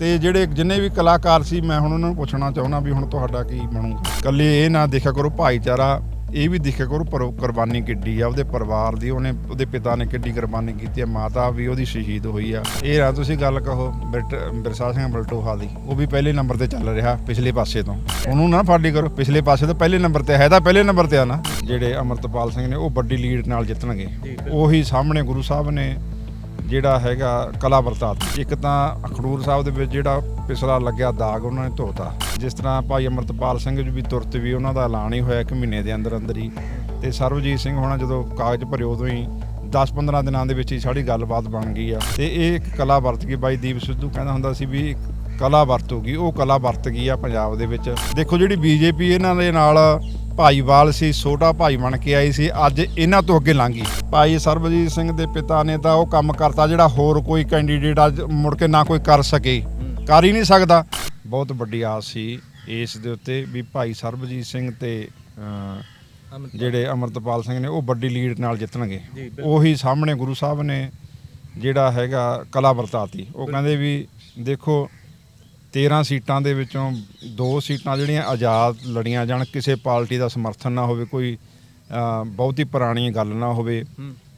ਤੇ ਜਿਹੜੇ ਜਿੰਨੇ ਵੀ ਕਲਾਕਾਰ ਸੀ ਮੈਂ ਹੁਣ ਉਹਨਾਂ ਨੂੰ ਪੁੱਛਣਾ ਚਾਹੁੰਦਾ ਵੀ ਹੁਣ ਤੁਹਾਡਾ ਕੀ ਬਣੂ? ਕੱਲੇ ਇਹ ਨਾ ਦੇਖਿਆ ਕਰੋ ਭਾਈਚਾਰਾ ਇਹ ਵੀ ਦੇਖਿਆ ਕਰੋ ਪਰ ਕੁਰਬਾਨੀ ਕਿੱਡੀ ਆ ਉਹਦੇ ਪਰਿਵਾਰ ਦੀ ਉਹਨੇ ਉਹਦੇ ਪਿਤਾ ਨੇ ਕਿੱਡੀ ਕੁਰਬਾਨੀ ਕੀਤੀ ਹੈ ਮਾਤਾ ਵੀ ਉਹਦੀ ਸ਼ਹੀਦ ਹੋਈ ਆ। ਇਹ ਨਾ ਤੁਸੀਂ ਗੱਲ ਕਹੋ ਬਿਰਟ- ਬਿਰਸਾ ਸਿੰਘ ਬਲਟੋਹਾ ਦੀ ਉਹ ਵੀ ਪਹਿਲੇ ਨੰਬਰ ਤੇ ਚੱਲ ਰਿਹਾ ਪਿਛਲੇ ਪਾਸੇ ਤੋਂ। ਉਹਨੂੰ ਨਾ ਫਾੜੀ ਕਰੋ ਪਿਛਲੇ ਪਾਸੇ ਤੋਂ ਪਹਿਲੇ ਨੰਬਰ ਤੇ ਹੈ ਤਾਂ ਪਹਿਲੇ ਨੰਬਰ ਤੇ ਆ ਨਾ। ਜਿਹੜੇ ਅਮਰਤਪਾਲ ਸਿੰਘ ਨੇ ਉਹ ਵੱਡੀ ਲੀਡ ਨਾਲ ਜਿੱਤਣਗੇ। ਉਹੀ ਸਾਹਮਣੇ ਗੁਰੂ ਸਾਹਿਬ ਨੇ ਜਿਹੜਾ ਹੈਗਾ ਕਲਾ ਵਰਤਾਤ। ਇੱਕ ਤਾਂ ਅਖੜੂਰ ਸਾਹਿਬ ਦੇ ਵਿੱਚ ਜਿਹੜਾ ਪਿਛਲਾ ਲੱਗਿਆ ਦਾਗ ਉਹਨਾਂ ਨੇ ਧੋਤਾ। ਜਿਸ ਤਰ੍ਹਾਂ ਭਾਈ ਅਮਰਤਪਾਲ ਸਿੰਘ ਜੀ ਵੀ ਤੁਰਤ ਵੀ ਉਹਨਾਂ ਦਾ ਐਲਾਨ ਹੀ ਹੋਇਆ ਇੱਕ ਮਹੀਨੇ ਦੇ ਅੰਦਰ ਅੰਦਰ ਹੀ। ਤੇ ਸਰਬਜੀਤ ਸਿੰਘ ਹੋਣਾ ਜਦੋਂ ਕਾਗਜ਼ ਭਰੇ ਉਦੋਂ ਹੀ 10-15 ਦਿਨਾਂ ਦੇ ਵਿੱਚ ਹੀ ਸਾਡੀ ਗੱਲਬਾਤ ਬਣ ਗਈ ਆ। ਤੇ ਇਹ ਇੱਕ ਕਲਾ ਵਰਤ ਗਈ। ਬਾਈ ਦੀਪ ਸਿੱਧੂ ਕਹਿੰਦਾ ਹੁੰਦਾ ਸੀ ਵੀ ਇੱਕ ਕਲਾ ਵਰਤੂਗੀ ਉਹ ਕਲਾ ਵਰਤ ਗਈ ਆ ਪੰਜਾਬ ਦੇ ਵਿੱਚ। ਦੇਖੋ ਜਿਹੜੀ ਬੀਜੇਪੀ ਇਹਨਾਂ ਦੇ ਨਾਲ ਭਾਈਵਾਲ ਸੀ ਛੋਟਾ ਭਾਈ ਬਣ ਕੇ ਆਈ ਸੀ ਅੱਜ ਇਹਨਾਂ ਤੋਂ ਅੱਗੇ ਲੰਘ ਗਈ। ਭਾਈ ਸਰਬਜੀਤ ਸਿੰਘ ਦੇ ਪਿਤਾ ਨੇ ਤਾਂ ਉਹ ਕੰਮ ਕਰਤਾ ਜਿਹੜਾ ਹੋਰ ਕੋਈ ਕੈਂਡੀਡੇਟ ਅੱਜ ਮੁੜ ਕੇ ਨਾ ਕੋਈ ਕਰ ਸਕੇ। ਕਰ ਹੀ ਨਹੀਂ ਸਕਦਾ। ਬਹੁਤ ਵੱਡੀ ਆਸ ਸੀ ਇਸ ਦੇ ਉੱਤੇ ਵੀ ਭਾਈ ਸਰਬਜੀਤ ਸਿੰਘ ਤੇ ਜਿਹੜੇ ਅਮਰਤਪਾਲ ਸਿੰਘ ਨੇ ਉਹ ਵੱਡੀ ਲੀਡ ਨਾਲ ਜਿੱਤਣਗੇ। ਉਹੀ ਸਾਹਮਣੇ ਗੁਰੂ ਸਾਹਿਬ ਨੇ ਜਿਹੜਾ ਹੈਗਾ ਕਲਾ ਵਰਤਾਤੀ। ਉਹ ਕਹਿੰਦੇ ਵੀ ਦੇਖੋ 13 ਸੀਟਾਂ ਦੇ ਵਿੱਚੋਂ ਦੋ ਸੀਟਾਂ ਜਿਹੜੀਆਂ ਆਜ਼ਾਦ ਲੜੀਆਂ ਜਾਣ ਕਿਸੇ ਪਾਰਟੀ ਦਾ ਸਮਰਥਨ ਨਾ ਹੋਵੇ ਕੋਈ ਬਹੁਤੀ ਪੁਰਾਣੀ ਗੱਲ ਨਾ ਹੋਵੇ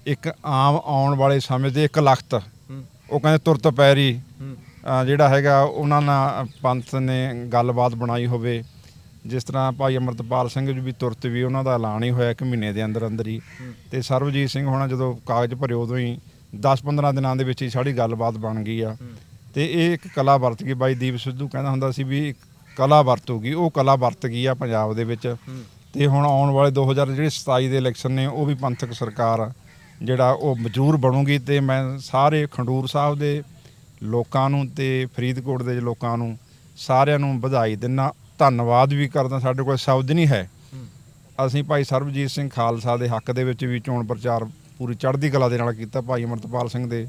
ਇੱਕ ਆਮ ਆਉਣ ਵਾਲੇ ਸਮੇਂ ਦੇ ਇੱਕ ਲਖਤ। ਉਹ ਕਹਿੰਦੇ ਤੁਰਤ ਪੈਰੀ। ਜਿਹੜਾ ਹੈਗਾ ਉਹਨਾਂ ਨਾਲ ਪੰਥ ਨੇ ਗੱਲਬਾਤ ਬਣਾਈ ਹੋਵੇ। ਜਿਸ ਤਰ੍ਹਾਂ ਭਾਈ ਅਮਰਤਪਾਲ ਸਿੰਘ ਜੀ ਵੀ ਤੁਰਤ ਵੀ ਉਹਨਾਂ ਦਾ ਐਲਾਨ ਹੀ ਹੋਇਆ ਇੱਕ ਮਹੀਨੇ ਦੇ ਅੰਦਰ ਅੰਦਰ ਹੀ। ਤੇ ਸਰਬਜੀਤ ਸਿੰਘ ਹੋਣਾ ਜਦੋਂ ਕਾਗਜ਼ ਭਰੇ ਉਦੋਂ ਹੀ 10-15 ਦਿਨਾਂ ਦੇ ਵਿੱਚ ਹੀ ਸਾਡੀ ਗੱਲਬਾਤ ਬਣ ਗਈ ਆ। ਤੇ ਇਹ ਇੱਕ ਕਲਾ ਵਰਤ ਗਈ। ਬਾਈ ਦੀਪ ਸਿੱਧੂ ਕਹਿੰਦਾ ਹੁੰਦਾ ਸੀ ਵੀ ਇੱਕ ਕਲਾ ਵਰਤੂਗੀ ਉਹ ਕਲਾ ਵਰਤ ਗਈ ਆ ਪੰਜਾਬ ਦੇ ਵਿੱਚ। ਤੇ ਹੁਣ ਆਉਣ ਵਾਲੇ 2000 ਜਿਹੜੇ 27 ਦੇ ਇਲੈਕਸ਼ਨ ਨੇ ਉਹ ਵੀ ਪੰਥਕ ਸਰਕਾਰ ਜਿਹੜਾ ਉਹ ਮਜਬੂਰ ਬਣੂਗੀ। ਤੇ ਮੈਂ ਸਾਰੇ ਖੰਡੂਰ ਸਾਹਿਬ ਦੇ ਲੋਕਾਂ ਨੂੰ ਤੇ ਫਰੀਦਕੋਟ ਦੇ ਲੋਕਾਂ ਨੂੰ ਸਾਰਿਆਂ ਨੂੰ ਵਧਾਈ ਦਿੰਨਾ। ਧੰਨਵਾਦ ਵੀ ਕਰਦਾ ਸਾਡੇ ਕੋਲ ਸ਼ਬਦ ਨਹੀਂ ਹੈ। ਅਸੀਂ ਭਾਈ ਸਰਬਜੀਤ ਸਿੰਘ ਖਾਲਸਾ ਦੇ ਹੱਕ ਦੇ ਵਿੱਚ ਵੀ ਚੋਣ ਪ੍ਰਚਾਰ ਪੂਰੀ ਚੜ੍ਹਦੀ ਕਲਾ ਦੇ ਨਾਲ ਕੀਤਾ। ਭਾਈ ਅਮਰਤਪਾਲ ਸਿੰਘ ਦੇ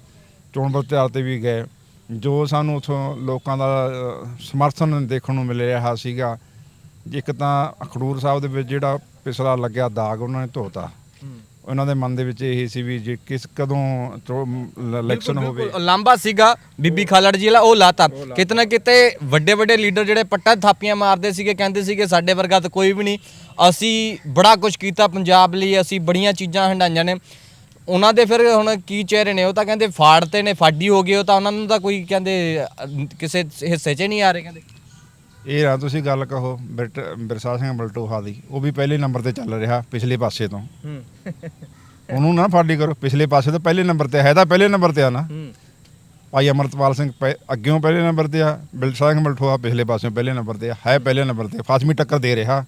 ਚੋਣ ਪ੍ਰਚਾਰ ਤੇ ਵੀ ਗਏ। ਜੋ ਸਾਨੂੰ ਉਥੋਂ ਲੋਕਾਂ ਦਾ ਅ, ਸਮਰਥਨ ਦੇਖਣ ਨੂੰ ਮਿਲ ਰਿਹਾ ਸੀਗਾ ਇੱਕ ਤਾਂ ਖਡੂਰ ਸਾਹਿਬ ਦੇ ਵਿੱਚ ਜਿਹੜਾ ਪਿਛਲਾ ਲੱਗਿਆ ਦਾਗ ਉਹਨਾਂ ਨੇ ਧੋਤਾ। ਉਹਨਾਂ ਦੇ ਮਨ ਦੇ ਵਿੱਚ ਇਹ ਸੀ ਵੀ ਜੇ ਕਿਸ ਕਦੋਂ ਇਲੈਕਸ਼ਨ ਹੋਵੇ। ਲਾਂਬਾ ਸੀਗਾ ਬੀਬੀ ਖਾਲੜ ਜੀ ਵਾਲਾ ਉਹ ਲਾਤਾ। ਕਿਤੇ ਨਾ ਕਿਤੇ ਵੱਡੇ ਵੱਡੇ ਲੀਡਰ ਜਿਹੜੇ ਪੱਟਾ ਥਾਪੀਆਂ ਮਾਰਦੇ ਸੀਗੇ ਕਹਿੰਦੇ ਸੀਗੇ ਸਾਡੇ ਵਰਗਾ ਤਾਂ ਕੋਈ ਵੀ ਨਹੀਂ। ਅਸੀਂ ਬੜਾ ਕੁਝ ਕੀਤਾ ਪੰਜਾਬ ਲਈ ਅਸੀਂ ਬੜੀਆਂ ਚੀਜ਼ਾਂ ਹੰਡਾਈਆਂ ਨੇ। ਉਹਨਾਂ ਦੇ ਫਿਰ ਹੁਣ ਕੀ ਚਿਹਰੇ ਨੇ ਉਹ ਤਾਂ ਕਹਿੰਦੇ ਫਾੜਤੇ ਨੇ ਫਾਡੀ ਹੋ ਗਏ ਉਹ ਤਾਂ ਉਹਨਾਂ ਨੂੰ ਤਾਂ ਕੋਈ ਕਹਿੰਦੇ ਅ, ਕਿਸੇ ਹਿੱਸੇ 'ਚ ਨਹੀਂ ਆ ਰਹੇ ਕਹਿੰਦੇ। ਇਹ ਨਾ ਤੁਸੀਂ ਗੱਲ ਕਹੋ ਬਿਰਟ- ਬਿਰਸਾ ਸਿੰਘ ਬਲਟੋਹਾ ਦੀ ਉਹ ਵੀ ਪਹਿਲੇ ਨੰਬਰ ਤੇ ਚੱਲ ਰਿਹਾ ਪਿਛਲੇ ਪਾਸੇ ਤੋਂ। ਉਹਨੂੰ ਨਾ ਫਾੜੀ ਕਰੋ ਪਿਛਲੇ ਪਾਸੇ ਤੋਂ ਪਹਿਲੇ ਨੰਬਰ ਤੇ ਹੈ ਤਾਂ ਪਹਿਲੇ ਨੰਬਰ ਤੇ ਆ ਨਾ। ਭਾਈ ਅਮਰਤਪਾਲ ਸਿੰਘ ਪਹਿ- ਅੱਗਿਓਂ ਪਹਿਲੇ ਨੰਬਰ ਤੇ ਆ ਬਿਰਸਾ ਸਿੰਘ ਬਲਟੋਹਾ ਪਿਛਲੇ ਪਾਸਿਓਂ ਪਹਿਲੇ ਨੰਬਰ ਤੇ ਆ ਹੈ ਪਹਿਲੇ ਨੰਬਰ ਤੇ ਫਾਸਮੀ ਟੱਕਰ ਦੇ ਰਿਹਾ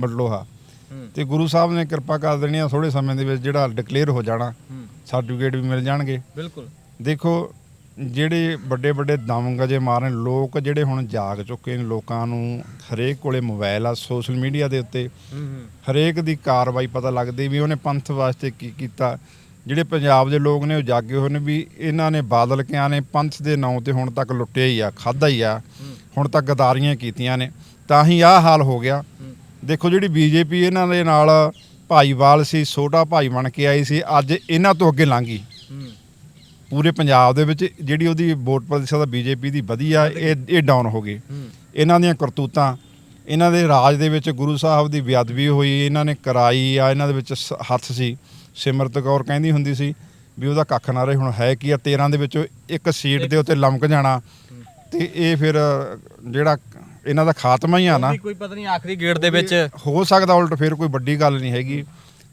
ਬਲਟੋਹਾ। ਤੇ ਗੁਰੂ ਸਾਹਿਬ ਨੇ ਕਿਰਪਾ ਕਰ ਦੇਣੀ ਆ ਥੋੜੇ ਸਮੇਂ ਦੇ ਵਿੱਚ ਜਿਹੜਾ ਡਿਕਲੇਅਰ ਹੋ ਜਾਣਾ। ਸਰਟੀਫਿਕੇਟ ਵੀ ਮਿਲ ਜਾਣਗੇ। ਬਿਲਕੁਲ। ਦੇਖੋ ਜਿਹੜੇ ਵੱਡੇ ਵੱਡੇ ਦਮਗਜੇ ਮਾਰਨ ਲੋਕ ਜਿਹੜੇ ਹੁਣ ਜਾਗ ਚੁੱਕੇ ਨੇ ਲੋਕਾਂ ਨੂੰ ਹਰੇਕ ਕੋਲੇ ਮੋਬਾਈਲ ਆ ਸੋਸ਼ਲ ਮੀਡੀਆ ਦੇ ਉੱਤੇ। ਹਰੇਕ ਦੀ ਕਾਰਵਾਈ ਪਤਾ ਲੱਗਦੀ ਵੀ ਉਹਨੇ ਪੰਥ ਵਾਸਤੇ ਕੀ ਕੀਤਾ। ਜਿਹੜੇ ਪੰਜਾਬ ਦੇ ਲੋਕ ਨੇ ਉਹ ਜਾਗੇ ਹੋਏ ਨੇ ਵੀ ਇਹਨਾਂ ਨੇ ਬਾਦਲ ਕਿਆਂ ਨੇ ਪੰਥ ਦੇ ਨਾਂ ਤੇ ਹੁਣ ਤੱਕ ਲੁੱਟਿਆ ਹੀ ਆ ਖਾਦਾ ਹੀ ਆ। ਹੁਣ ਤੱਕ ਗਦਾਰੀਆਂ ਕੀਤੀਆਂ ਨੇ। ਤਾਂ ਹੀ ਆਹ ਹਾਲ ਹੋ ਗਿਆ। ਦੇਖੋ ਜਿਹੜੀ ਬੀਜੇਪੀ ਇਹਨਾਂ ਦੇ ਨਾਲ ਭਾਈਵਾਲ ਸੀ ਛੋਟਾ ਭਾਈ ਬਣ ਕੇ ਆਈ ਸੀ ਅੱਜ ਇਹਨਾਂ ਤੋਂ ਅੱਗੇ ਲੰਘ ਗਈ। ਪੂਰੇ ਪੰਜਾਬ ਦੇ ਵਿੱਚ ਜਿਹੜੀ ਉਹਦੀ ਵੋਟ ਪ੍ਰਤੀਸ਼ਤ ਬੀਜੇਪੀ ਦੀ ਵਧੀਆ ਇਹ ਇਹ ਡਾਊਨ ਹੋ ਗਈ। ਇਹਨਾਂ ਦੀਆਂ ਕਰਤੂਤਾਂ ਇਹਨਾਂ ਦੇ ਰਾਜ ਦੇ ਵਿੱਚ ਗੁਰੂ ਸਾਹਿਬ ਦੀ ਬੇਅਦਬੀ ਹੋਈ ਇਹਨਾਂ ਨੇ ਕਰਾਈ ਆ ਇਹਨਾਂ ਦੇ ਵਿੱਚ ਹੱਥ ਸੀ। ਸਿਮਰਤ ਕੌਰ ਕਹਿੰਦੀ ਹੁੰਦੀ ਸੀ ਵੀ ਉਹਦਾ ਕੱਖ ਨਾ ਰਹੇ ਹੁਣ ਹੈ ਕੀ ਆ? 13 ਦੇ ਵਿੱਚੋਂ ਇੱਕ ਸੀਟ ਦੇ ਉੱਤੇ ਲਮਕ ਜਾਣਾ। ਤੇ ਇਹ ਫਿਰ ਜਿਹੜਾ ਇਹਨਾਂ ਦਾ ਖਾਤਮਾ ਹੀ ਆ ਨਾ। ਵੀ ਕੋਈ ਪਤਾ ਨਹੀਂ ਆਖਰੀ ਗੇੜ ਦੇ ਵਿੱਚ। ਹੋ ਸਕਦਾ ਉਲਟ ਫਿਰ ਕੋਈ ਵੱਡੀ ਗੱਲ ਨਹੀਂ ਹੈਗੀ।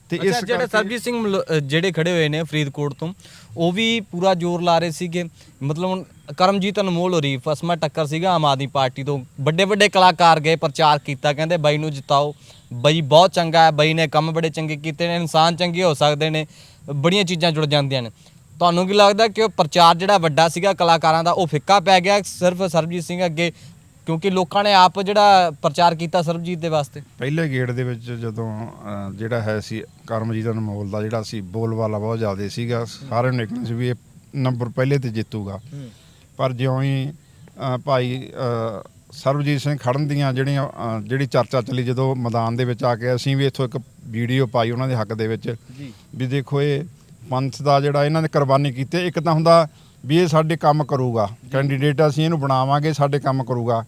ਤੇ ਇਸ ਜਿਹੜੇ ਸਰਬਜੀਤ ਸਿੰਘ ਮਲੋ- ਜਿਹੜੇ ਖੜੇ ਹੋਏ ਨੇ ਫਰੀਦਕੋਟ ਤੋਂ ਉਹ ਵੀ ਪੂਰਾ ਜ਼ੋਰ ਲਾ ਰਹੇ ਸੀਗੇ। ਮਤਲਬ ਹੁਣ ਕਰਮਜੀਤ ਅਨਮੋਲ ਹੋਰੀ ਫਸਮਾ ਟੱਕਰ ਸੀਗਾ ਆਮ ਆਦਮੀ ਪਾਰਟੀ ਤੋਂ। ਵੱਡੇ ਵੱਡੇ ਕਲਾਕਾਰ ਗਏ ਪ੍ਰਚਾਰ ਕੀਤਾ ਕਹਿੰਦੇ ਬਾਈ ਨੂੰ ਜਿਤਾਓ। ਬਾਈ ਬਹੁਤ ਚੰਗਾ ਹੈ ਬਾਈ ਨੇ ਕੰਮ ਬੜੇ ਚੰਗੇ ਕੀਤੇ ਨੇ ਇਨਸਾਨ ਚੰਗੇ ਹੋ ਸਕਦੇ ਨੇ ਬੜੀਆਂ ਚੀਜ਼ਾਂ ਜੁੜ ਜਾਂਦੀਆਂ ਨੇ। ਤੁਹਾਨੂੰ ਕੀ ਲੱਗਦਾ ਕਿ ਉਹ ਪ੍ਰਚਾਰ ਜਿਹੜਾ ਵੱਡਾ ਸੀਗਾ ਕਲਾਕਾਰਾਂ ਦਾ ਉਹ ਫਿੱਕਾ ਪੈ ਗਿਆ? ਸਿਰਫ ਸਰਬਜੀਤ ਸਿੰਘ ਅੱਗੇ ਕਿਉਂਕਿ ਲੋਕਾਂ ਨੇ ਆਪ ਜਿਹੜਾ ਪ੍ਰਚਾਰ ਕੀਤਾ ਸਰਬਜੀਤ ਦੇ ਵਾਸਤੇ। ਪਹਿਲੇ ਗੇੜ ਦੇ ਵਿੱਚ ਜਦੋਂ ਅਹ, ਜਿਹੜਾ ਹੈ ਸੀ ਕਰਮਜੀਤ ਅਨਮੋਲ ਦਾ ਜਿਹੜਾ ਸੀ ਬੋਲਵਾਲਾ ਬਹੁਤ ਜ਼ਿਆਦਾ ਸੀਗਾ ਸਾਰਿਆਂ ਨੂੰ ਨਿਕਲਣ ਸੀ ਵੀ ਇਹ ਨੰਬਰ ਪਹਿਲੇ ਤੇ ਜਿੱਤੂਗਾ। ਪਰ ਜਿਉਂ ਹੀ ਅਹ, ਭਾਈ ਅਹ, ਸਰਬਜੀਤ ਸਿੰਘ ਖੜਨ ਦੀਆਂ ਜਿਹੜੀਆਂ ਅਹ, ਜਿਹੜੀ ਚਰਚਾ ਚੱਲੀ ਜਦੋਂ ਮੈਦਾਨ ਦੇ ਵਿੱਚ ਆ ਕੇ ਅਸੀਂ ਵੀ ਇੱਥੋਂ ਇੱਕ ਵੀਡੀਓ ਪਾਈ ਉਹਨਾਂ ਦੇ ਹੱਕ ਦੇ ਵਿੱਚ ਜੀ। ਵੀ ਦੇਖੋ ਇਹ ਪੰਥ ਦਾ ਜਿਹੜਾ ਇਹਨਾਂ ਨੇ ਕੁਰਬਾਨੀ ਕੀਤੀ ਹੈ। ਇੱਕ ਤਾਂ ਹੁੰਦਾ ਵੀ ਇਹ ਸਾਡੇ ਕੰਮ ਕਰੂਗਾ ਕੈਂਡੀਡੇਟ ਅਸੀਂ ਇਹਨੂੰ ਬਣਾਵਾਂਗੇ ਸਾਡੇ ਕੰਮ ਕਰੂਗਾ।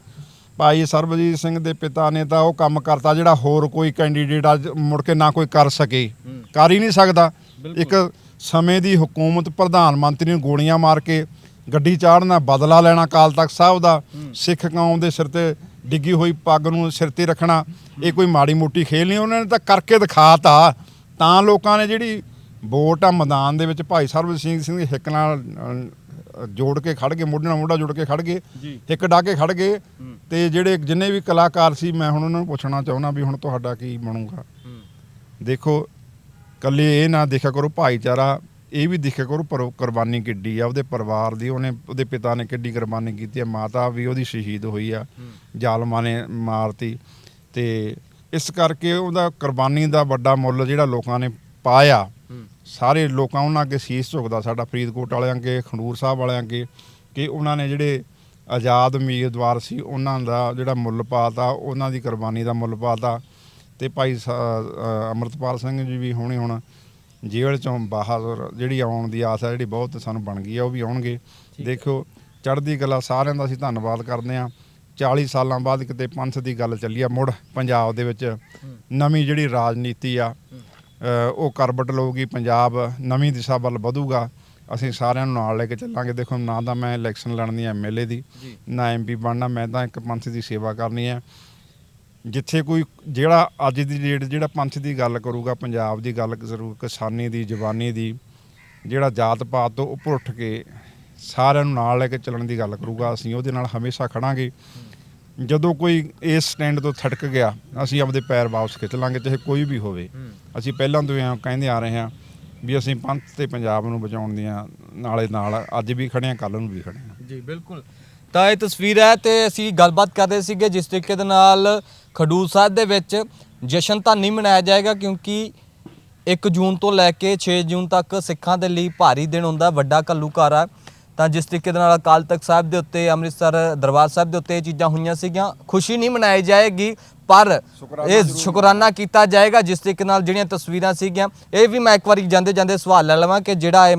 ਭਾਈ ਸਰਬਜੀਤ ਸਿੰਘ ਦੇ ਪਿਤਾ ਨੇ ਤਾਂ ਉਹ ਕੰਮ ਕਰਤਾ ਜਿਹੜਾ ਹੋਰ ਕੋਈ ਕੈਂਡੀਡੇਟ ਅੱਜ ਮੁੜ ਕੇ ਨਾ ਕੋਈ ਕਰ ਸਕੇ। ਕਰ ਹੀ ਨਹੀਂ ਸਕਦਾ। ਇੱਕ ਸਮੇਂ ਦੀ ਹਕੂਮਤ ਪ੍ਰਧਾਨ ਮੰਤਰੀ ਨੂੰ ਗੋਲੀਆਂ ਮਾਰ ਕੇ ਗੱਡੀ ਚਾੜਨਾ ਬਦਲਾ ਲੈਣਾ ਕਾਲ ਤਖਤ ਸਾਹਿਬ ਦਾ ਸਿੱਖ ਕੌਮ ਦੇ ਸਿਰ ਤੇ ਡਿੱਗੀ ਹੋਈ ਪੱਗ ਨੂੰ ਸਿਰ ਤੇ ਰੱਖਣਾ ਇਹ ਕੋਈ ਮਾੜੀ ਮੋਟੀ ਖੇਲ ਨਹੀਂ ਉਹਨਾਂ ਨੇ ਤਾਂ ਕਰਕੇ ਦਿਖਾਤਾ। ਤਾਂ ਲੋਕਾਂ ਨੇ ਜਿਹੜੀ ਵੋਟ ਆ ਮੈਦਾਨ ਦੇ ਵਿੱਚ ਭਾਈ ਸਰਬਜੀਤ ਸਿੰਘ ਸਿੰਘ ਦੀ ਹਿੱਕ ਨਾਲ ਜੋੜ ਕੇ ਖੜ ਗਏ ਮੋਢੇ ਨਾਲ ਮੋਢਾ ਜੋੜ ਕੇ ਖੜ ਗਏ ਜੀ। ਹਿੱਕ ਡਾ ਕੇ ਖੜ ਗਏ ਤੇ ਜਿਹੜੇ ਜਿੰਨੇ ਵੀ ਕਲਾਕਾਰ ਸੀ ਮੈਂ ਹੁਣ ਉਹਨਾਂ ਨੂੰ ਪੁੱਛਣਾ ਚਾਹੁੰਦਾ ਵੀ ਹੁਣ ਤੁਹਾਡਾ ਕੀ ਬਣੂਗਾ। ਦੇਖੋ ਕੱਲੇ ਇਹ ਨਾ ਦੇਖਿਆ ਕਰੋ ਭਾਈਚਾਰਾ ਇਹ ਵੀ ਦੇਖਿਆ ਕਰੋ ਪਰ ਕੁਰਬਾਨੀ ਕਿੱਡੀ ਆ ਉਹਦੇ ਪਰਿਵਾਰ ਦੀ ਉਹਨੇ ਉਹਦੇ ਪਿਤਾ ਨੇ ਕਿੱਡੀ ਕੁਰਬਾਨੀ ਕੀਤੀ ਹੈ ਮਾਤਾ ਵੀ ਉਹਦੀ ਸ਼ਹੀਦ ਹੋਈ ਆ ਜ਼ਾਲਮਾਂ ਨੇ ਮਾਰਤੀ ਤੇ ਇਸ ਕਰਕੇ ਉਹਦਾ ਕੁਰਬਾਨੀ ਦਾ ਵੱਡਾ ਮੁੱਲ ਜਿਹੜਾ ਲੋਕਾਂ ਨੇ ਪਾਇਆ ਸਾਰੇ ਲੋਕਾਂ ਉਹਨਾਂ ਅੱਗੇ ਸੀਸ ਝੁਕਦਾ ਸਾਡਾ ਫਰੀਦਕੋਟ ਵਾਲਿਆਂ ਅੱਗੇ ਖੰਡੂਰ ਸਾਹਿਬ ਵਾਲਿਆਂ ਅੱਗੇ ਕਿ ਉਹਨਾਂ ਨੇ ਜਿਹੜੇ ਆਜ਼ਾਦ ਉਮੀਦਵਾਰ ਸੀ ਉਹਨਾਂ ਦਾ ਜਿਹੜਾ ਮੁੱਲ ਪਾਤਾ ਉਹਨਾਂ ਦੀ ਕੁਰਬਾਨੀ ਦਾ ਮੁੱਲ ਪਾਤਾ ਤੇ ਭਾਈ ਅਮਰਤਪਾਲ ਸਿੰਘ ਜੀ ਵੀ ਹੁਣੇ ਹੁਣ ਜੇਲ੍ਹ ਚੋਂ ਬਾਹਰ ਜਿਹੜੀ ਆਉਣ ਦੀ ਆਸ ਹੈ ਜਿਹੜੀ ਬਹੁਤ ਸਾਨੂੰ ਬਣ ਗਈ ਆ ਉਹ ਵੀ ਆਉਣਗੇ। ਦੇਖੋ ਚੜ੍ਹਦੀ ਕਲਾ ਸਾਰਿਆਂ ਦਾ ਅਸੀਂ ਧੰਨਵਾਦ ਕਰਦੇ ਆ 40 ਸਾਲਾਂ ਬਾਅਦ ਕਿਤੇ ਪੰਥ ਦੀ ਗੱਲ ਚੱਲੀ ਆ ਮੁੜ ਪੰਜਾਬ ਦੇ ਵਿੱਚ ਨਵੀਂ ਜਿਹੜੀ ਰਾਜਨੀਤੀ ਆ ਉਹ ਕਰਬਟ ਲਊਗੀ ਪੰਜਾਬ ਨਵੀਂ ਦਿਸ਼ਾ ਵੱਲ ਵਧੂਗਾ। ਅਸੀਂ ਸਾਰਿਆਂ ਨੂੰ ਨਾਲ ਲੈ ਕੇ ਚੱਲਾਂਗੇ। ਦੇਖੋ ਨਾ ਤਾਂ ਮੈਂ ਇਲੈਕਸ਼ਨ ਲੜਨੀ ਐ ਐਮਐਲਏ ਦੀ। ਨਾ ਐਮਪੀ ਬਣਨਾ ਮੈਂ ਤਾਂ ਇੱਕ ਪੰਥ ਦੀ ਸੇਵਾ ਕਰਨੀ ਹੈ। ਜਿੱਥੇ ਕੋਈ ਜਿਹੜਾ ਅੱਜ ਦੀ ਡੇਟ ਜਿਹੜਾ ਪੰਥ ਦੀ ਗੱਲ ਕਰੂਗਾ ਪੰਜਾਬ ਦੀ ਗੱਲ ਜ਼ਰੂਰ ਕਿਸਾਨੀ ਦੀ ਜਵਾਨੀ ਦੀ ਜਿਹੜਾ ਜਾਤ ਪਾਤ ਤੋਂ ਉੱਪਰ ਉੱਠ ਕੇ ਸਾਰਿਆਂ ਨੂੰ ਨਾਲ ਲੈ ਕੇ ਚੱਲਣ ਦੀ ਗੱਲ ਕਰੂਗਾ ਅਸੀਂ ਉਹਦੇ ਨਾਲ ਹਮੇਸ਼ਾ ਖੜਾਂਗੇ। ਜਦੋਂ ਕੋਈ ਇਸ ਸਟੈਂਡ ਤੋਂ ਥੜਕ ਗਿਆ ਅਸੀਂ ਆਪਦੇ ਪੈਰ ਵਾਪਸ ਖਿੱਚ ਲਾਂਗੇ ਚਾਹੇ ਕੋਈ ਵੀ ਹੋਵੇ। ਅਸੀਂ ਪਹਿਲਾਂ ਤੋਂ ਐਂ ਕਹਿੰਦੇ ਆ ਰਹੇ ਹਾਂ ਵੀ ਅਸੀਂ ਪੰਥ ਤੇ ਪੰਜਾਬ ਨੂੰ ਬਚਾਉਣ ਦੀਆਂ ਨਾਲੇ ਨਾਲ ਅੱਜ ਵੀ ਖੜੇ ਹਾਂ ਕੱਲ ਨੂੰ ਵੀ ਖੜੇ ਹਾਂ। ਜੀ ਬਿਲਕੁਲ। ਤਾਂ ਇਹ ਤਸਵੀਰ ਹੈ ਤੇ ਅਸੀਂ ਗੱਲਬਾਤ ਕਰ ਰਹੇ ਸੀਗੇ ਜਿਸ ਤਰੀਕੇ ਦੇ ਨਾਲ ਖਡੂਰ ਸਾਹਿਬ ਦੇ ਵਿੱਚ ਜਸ਼ਨ ਤਾਂ ਨਹੀਂ ਮਨਾਇਆ ਜਾਏਗਾ ਕਿਉਂਕਿ 1 ਜੂਨ ਤੋਂ ਲੈ ਕੇ 6 ਜੂਨ ਤੱਕ ਸਿੱਖਾਂ ਦੇ ਲਈ ਭਾਰੀ ਦਿਨ ਹੁੰਦਾ ਵੱਡਾ ਘੱਲੂਘਾਰਾ ਤਾਂ ਜਿਸ ਤਰੀਕੇ ਦੇ ਨਾਲ ਅਕਾਲ ਤਖਤ ਸਾਹਿਬ ਦੇ ਉੱਤੇ ਅੰਮ੍ਰਿਤਸਰ ਦਰਬਾਰ ਸਾਹਿਬ ਦੇ ਉੱਤੇ ਇਹ ਚੀਜ਼ਾਂ ਹੋਈਆਂ ਸੀਗੀਆਂ ਖੁਸ਼ੀ ਨਹੀਂ ਮਨਾਈ ਜਾਏਗੀ ਪਰ ਇਹ ਸ਼ੁਕਰਾਨਾ ਕੀਤਾ ਜਾਏਗਾ ਜਿਸ ਤਰੀਕੇ ਨਾਲ ਜਿਹੜੀਆਂ ਤਸਵੀਰਾਂ ਸੀਗੀਆਂ ਇਹ ਵੀ ਮੈਂ ਇੱਕ ਵਾਰੀ ਜਾਂਦੇ ਜਾਂਦੇ ਸਵਾਲ ਲੈ ਲਵਾਂ ਕਿ ਜਿਹੜਾ ਇਹ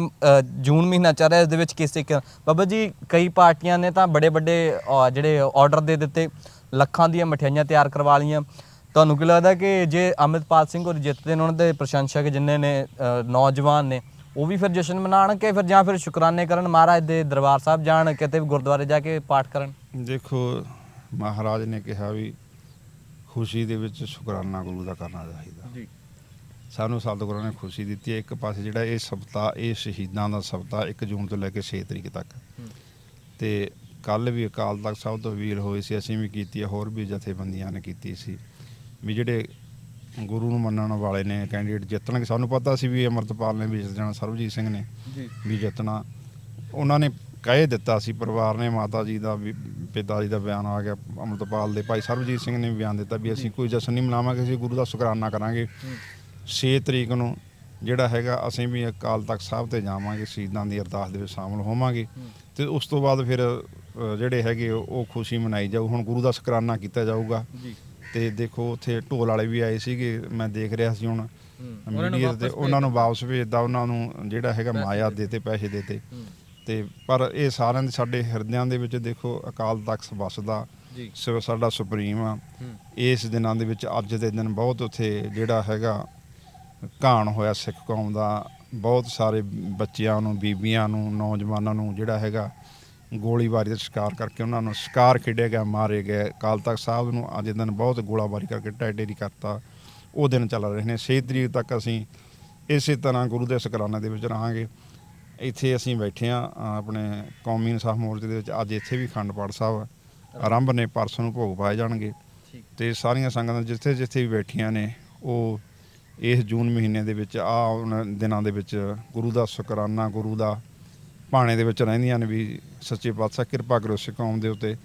ਜੂਨ ਮਹੀਨਾ ਚੱਲ ਰਿਹਾ ਇਸ ਦੇ ਵਿੱਚ ਕਿਸ ਤਰੀਕੇ ਬਾਬਾ ਜੀ ਕਈ ਪਾਰਟੀਆਂ ਨੇ ਤਾਂ ਬੜੇ ਵੱਡੇ ਜਿਹੜੇ ਆਰਡਰ ਦੇ ਦਿੱਤੇ ਲੱਖਾਂ ਦੀਆਂ ਮਠਿਆਈਆਂ ਤਿਆਰ ਕਰਵਾ ਲਈਆਂ। ਤੁਹਾਨੂੰ ਕੀ ਲੱਗਦਾ ਕਿ ਜੇ ਅਮਿਤਪਾਲ ਸਿੰਘ ਹੋਰ ਜਿੱਤਦੇ ਨੇ ਉਹਨਾਂ ਦੇ ਪ੍ਰਸ਼ੰਸਕ ਜਿੰਨੇ ਨੇ ਨੌਜਵਾਨ ਨੇ ਉਹ ਵੀ ਫਿਰ ਜਸ਼ਨ ਮਨਾਉਣ ਕਿ ਫਿਰ ਜਾਂ ਫਿਰ ਸ਼ੁਕਰਾਨੇ ਕਰਨ ਮਹਾਰਾਜ ਦੇ ਦਰਬਾਰ ਸਾਹਿਬ ਜਾਣ ਕਿਤੇ ਵੀ ਗੁਰਦੁਆਰੇ ਜਾ ਕੇ ਪਾਠ ਕਰਨ? ਦੇਖੋ ਮਹਾਰਾਜ ਨੇ ਕਿਹਾ ਵੀ ਖੁਸ਼ੀ ਦੇ ਵਿੱਚ ਸ਼ੁਕਰਾਨਾ ਗੁਰੂ ਦਾ ਕਰਨਾ ਚਾਹੀਦਾ। ਜੀ। ਸਾਨੂੰ ਸਤਿਗੁਰਾਂ ਨੇ ਖੁਸ਼ੀ ਦਿੱਤੀ ਹੈ। ਇੱਕ ਪਾਸੇ ਜਿਹੜਾ ਇਹ ਸਬਤਾ ਇਹ ਸ਼ਹੀਦਾਂ ਦਾ ਸਬਤਾ 1 ਜੂਨ ਤੋਂ ਲੈ ਕੇ 6 ਤਰੀਕ ਤੱਕ। ਤੇ ਕੱਲ ਵੀ ਅਕਾਲ ਤਖਤ ਸਾਹਿਬ ਤੋਂ ਵੀਰ ਹੋਏ ਸੀ ਅਸੀਂ ਵੀ ਕੀਤੀ ਹੈ ਹੋਰ ਵੀ ਜਥੇਬੰਦੀਆਂ ਨੇ ਕੀਤੀ ਸੀ। ਵੀ ਜਿਹੜੇ ਗੁਰੂ ਨੂੰ ਮੰਨਣ ਵਾਲੇ ਨੇ ਕੈਂਡੀਡੇਟ ਜਿੱਤਣਗੇ। ਸਾਨੂੰ ਪਤਾ ਸੀ ਵੀ ਅਮਰਤਪਾਲ ਨੇ ਵੀ ਜਿੱਤ ਜਾਣਾ ਸਰਬਜੀਤ ਸਿੰਘ ਨੇ ਜੀ। ਵੀ ਜਿੱਤਣਾ। ਉਹਨਾਂ ਨੇ ਕਹਿ ਦਿੱਤਾ ਸੀ ਪਰਿਵਾਰ ਨੇ ਮਾਤਾ ਜੀ ਦਾ ਵੀ ਪਿਤਾ ਜੀ ਦਾ ਬਿਆਨ ਆ ਗਿਆ ਅਮਰਤਪਾਲ ਦੇ ਭਾਈ ਸਰਬਜੀਤ ਸਿੰਘ ਨੇ ਵੀ ਬਿਆਨ ਦਿੱਤਾ ਵੀ ਅਸੀਂ ਕੋਈ ਜਸ਼ਨ ਨਹੀਂ ਮਨਾਵਾਂਗੇ ਅਸੀਂ ਗੁਰੂ ਦਾ ਸ਼ੁਕਰਾਨਾ ਕਰਾਂਗੇ। 6 ਤਰੀਕ ਨੂੰ ਜਿਹੜਾ ਹੈਗਾ ਅਸੀਂ ਵੀ ਅਕਾਲ ਤਖਤ ਸਾਹਿਬ ਤੇ ਜਾਵਾਂਗੇ ਸ਼ਹੀਦਾਂ ਦੀ ਅਰਦਾਸ ਦੇ ਵਿੱਚ ਸ਼ਾਮਲ ਹੋਵਾਂਗੇ। ਤੇ ਉਸ ਤੋਂ ਬਾਅਦ ਫਿਰ ਜਿਹੜੇ ਹੈਗੇ ਉਹ ਉਹ ਖੁਸ਼ੀ ਮਨਾਈ ਜਾਊ। ਹੁਣ ਗੁਰੂ ਦਾ ਸ਼ੁਕਰਾਨਾ ਕੀਤਾ ਜਾਊਗਾ। ਜੀ। ਤੇ ਦੇਖੋ ਉੱਥੇ ਢੋਲ ਵਾਲੇ ਵੀ ਆਏ ਸੀਗੇ ਮੈਂ ਦੇਖ ਰਿਹਾ ਸੀ ਹੁਣ ਉਹਨਾਂ ਨੂੰ ਮੀਡੀਆ ਤੇ ਵਾਪਸ ਉਹਨਾਂ ਨੂੰ ਵਾਪਸ ਭੇਜਦਾ ਉਹਨਾਂ ਨੂੰ ਜਿਹੜਾ ਹੈਗਾ ਮਾਇਆ ਦੇ ਦੇਤੇ। ਪੈਸੇ ਦੇਤੇ। ਤੇ। ਪਰ ਇਹ ਸਾਰਿਆਂ ਦੇ ਸਾਡੇ ਹਿਰਦਿਆਂ ਦੇ ਵਿੱਚ ਦੇਖੋ ਅਕਾਲ ਤਖਤ ਵਸਦਾ ਜੀ। ਸਾਡਾ ਸੁਪਰੀਮ ਆ। ਇਸ ਦਿਨਾਂ ਦੇ ਵਿੱਚ ਅੱਜ ਦੇ ਦਿਨ ਬਹੁਤ ਉੱਥੇ ਜਿਹੜਾ ਹੈਗਾ ਘਾਣ ਹੋਇਆ ਸਿੱਖ ਕੌਮ ਦਾ। ਬਹੁਤ ਸਾਰੇ ਬੱਚਿਆਂ ਨੂੰ ਬੀਬੀਆਂ ਨੂੰ ਨੌਜਵਾਨਾਂ ਨੂੰ ਜਿਹੜਾ ਹੈਗਾ ਗੋਲੀਬਾਰੀ ਦਾ ਸ਼ਿਕਾਰ ਕਰਕੇ ਉਹਨਾਂ ਨੂੰ ਸ਼ਿਕਾਰ ਖੇਡਿਆ ਗਿਆ ਮਾਰੇ ਗਏ। ਅਕਾਲ ਤਖਤ ਸਾਹਿਬ ਨੂੰ ਅੱਜ ਦੇ ਦਿਨ ਬਹੁਤ ਗੋਲਾਬਾਰੀ ਕਰਕੇ ਟੈਡੇਰੀ ਕਰਤਾ। ਉਹ ਦਿਨ ਚੱਲ ਰਹੇ ਨੇ। 6 ਤਰੀਕ ਤੱਕ ਅਸੀਂ ਇਸੇ ਤਰ੍ਹਾਂ ਗੁਰੂ ਦੇ ਸ਼ੁਕਰਾਨੇ ਦੇ ਵਿੱਚ ਰਹਾਂਗੇ। ਇੱਥੇ ਅਸੀਂ ਬੈਠੇ ਆ ਆਪਣੇ ਕੌਮੀ ਇਨਸਾਫ ਮੋਰਚੇ ਦੇ ਵਿੱਚ। ਅੱਜ ਇੱਥੇ ਵੀ ਅਖੰਡ ਪਾਠ ਸਾਹਿਬ ਆਰੰਭ ਨੇ ਪਰਸੋਂ ਨੂੰ ਭੋਗ ਪਾਏ ਜਾਣਗੇ। ਤੇ ਸਾਰੀਆਂ ਸੰਗਤਾਂ ਜਿੱਥੇ ਜਿੱਥੇ ਵੀ ਬੈਠੀਆਂ ਨੇ ਉਹ ਇਸ ਜੂਨ ਮਹੀਨੇ ਦੇ ਵਿੱਚ ਆ ਉਹਨਾਂ ਦਿਨਾਂ ਦੇ ਵਿੱਚ ਗੁਰੂ ਦਾ ਸ਼ੁਕਰਾਨਾ ਗੁਰੂ ਦਾ ਭਾਣੇ ਦੇ ਵਿੱਚ ਰਹਿੰਦੀਆਂ ਨੇ ਵੀ ਸੱਚੇ ਪਾਤਸ਼ਾਹ, ਕਿਰਪਾ ਕਰੋ ਸਿੱਖ ਕੌਮ ਦੇ ਉੱਤੇ।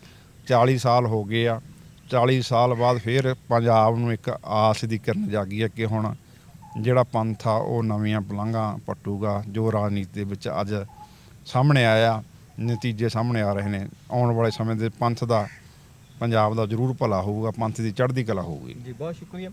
40 ਸਾਲ ਹੋ ਗਏ ਆ। 40 ਸਾਲ ਬਾਅਦ ਫਿਰ ਪੰਜਾਬ ਨੂੰ ਇੱਕ ਆਸ ਦੀ ਕਿਰਨ ਜਾਗੀ ਹੈ ਕਿ ਹੁਣ ਜਿਹੜਾ ਪੰਥ ਆ, ਉਹ ਨਵੀਆਂ ਪਲੰਘਾਂ ਪੱਟੂਗਾ, ਜੋ ਰਾਜਨੀਤੀ ਦੇ ਵਿੱਚ ਅੱਜ ਸਾਹਮਣੇ ਆਇਆ, ਨਤੀਜੇ ਸਾਹਮਣੇ ਆ ਰਹੇ ਨੇ। ਆਉਣ ਵਾਲੇ ਸਮੇਂ ਦੇ ਪੰਥ ਦਾ, ਪੰਜਾਬ ਦਾ ਜ਼ਰੂਰ ਭਲਾ ਹੋਊਗਾ, ਪੰਥ ਦੀ ਚੜ੍ਹਦੀ ਕਲਾ ਹੋਊਗੀ। ਜੀ, ਬਹੁਤ ਸ਼ੁਕਰੀਆ।